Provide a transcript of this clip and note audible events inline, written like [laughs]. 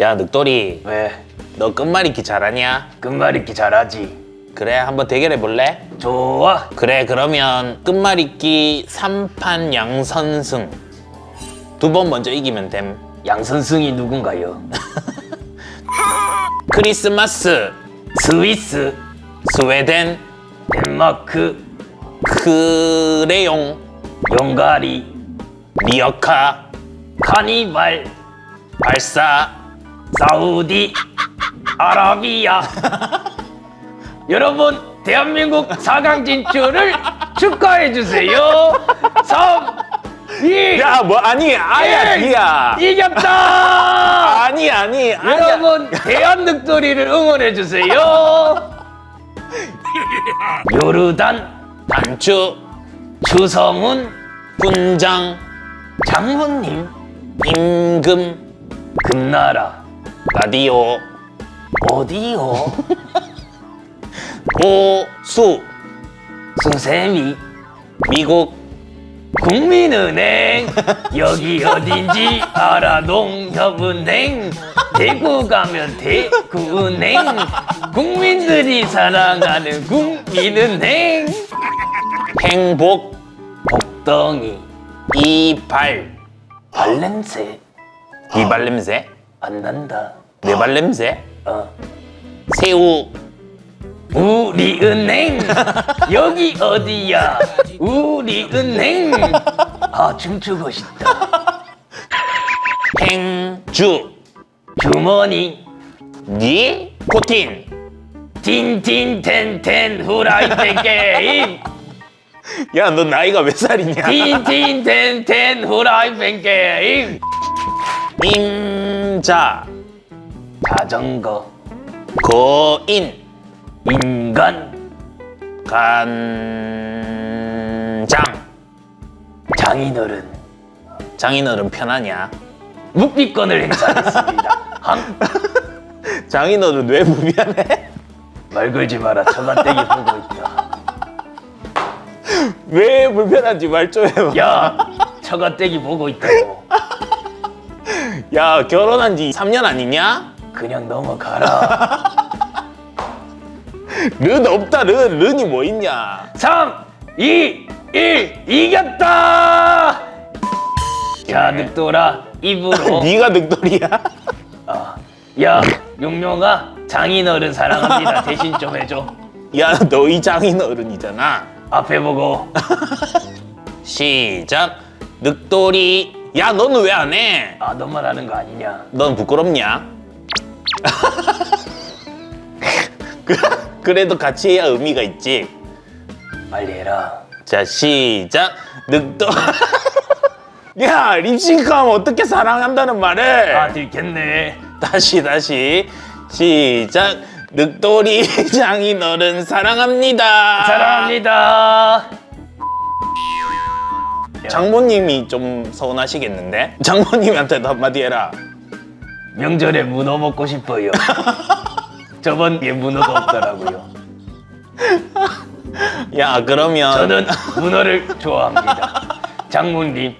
야 늑돌이 왜? 너 끝말잇기 잘하냐? 끝말잇기 잘하지. 그래 한번 대결해 볼래? 좋아. 그래 그러면 끝말잇기 3판 양선승 두 번 먼저 이기면 됨 양 선승이 누군가요? [laughs] 크리스마스 스위스, 스웨덴 덴마크, 크레용 용가리, 리어카 카니발, 발사 사우디, 아라비아. [laughs] 여러분, 대한민국 4강 진출을 축하해 주세요. 3, 2, 야 뭐 아니 아야 일. 뒤야 이겼다! [laughs] 아니 아니 아야 여러분, 대한늑돌이를 응원해 주세요. [laughs] 요르단, 단추 추성훈, 분장 장모님, 임금 금나라, 라디오. 어디요? [laughs] 보수. 수세미, 미국 국민은행. 여기 [laughs] 어딘지 알아 농협은행. 대구 가면 대구은행. 국민들이 사랑하는 국민은행. 행복 복덩이. 이발. 발냄새. 이발 냄새? 안 난다 뇌발 냄새? 어. 새우. 우리 은행. 여기 어디야? 우리 은행. 아 춤추고 싶다. 행주. 주머니. 니코틴. 틴틴텐텐 후라이팬 게임 야 너 나이가 몇 살이냐? 틴틴텐텐 후라이팬 게임 임자 자전거 거인 인간 간장. 장인어른. 장인어른 편하냐? 묵비권을 행사했습니다. 항, [laughs] 장인어른 왜 무비하네? 말 걸지 마라. 처간대기 보고 있다. [laughs] 왜 불편한지 말 좀 해봐. 야 처간대기 보고 있다고. [laughs] 야 결혼한 지 3년 아니냐 그냥 넘어가라. [laughs] 른 없다 른. 른이 뭐 있냐? 3 2 1 이겼다! 자 늑돌아 입으로. [laughs] 네가 늑돌이야? 야 용룡아 장인어른 사랑합니다. [laughs] 대신 좀 해줘. 야 너희 장인 어른이잖아. 앞에 보고. 시작. 늑돌이. 야 너는 왜 안 해? 아 너만 하는 거 아니냐? 넌 부끄럽냐? 그- [laughs] 그래도 같이 해야 의미가 있지. 빨리 해라. 자 시작. 늑돌 [laughs] 야 립싱크하면 어떻게 사랑한다는 말을? 아 들켰네. 다시 다시. 시작. 늑돌이 [laughs] 장인어른 사랑합니다. 사랑합니다. 장모님이 좀 서운하시겠는데? 장모님한테도 한마디 해라 명절에 문어 먹고 싶어요. [laughs] 저번 에 문어가 없더라고요. 야 그러면 저는 문어를 좋아합니다. 장모님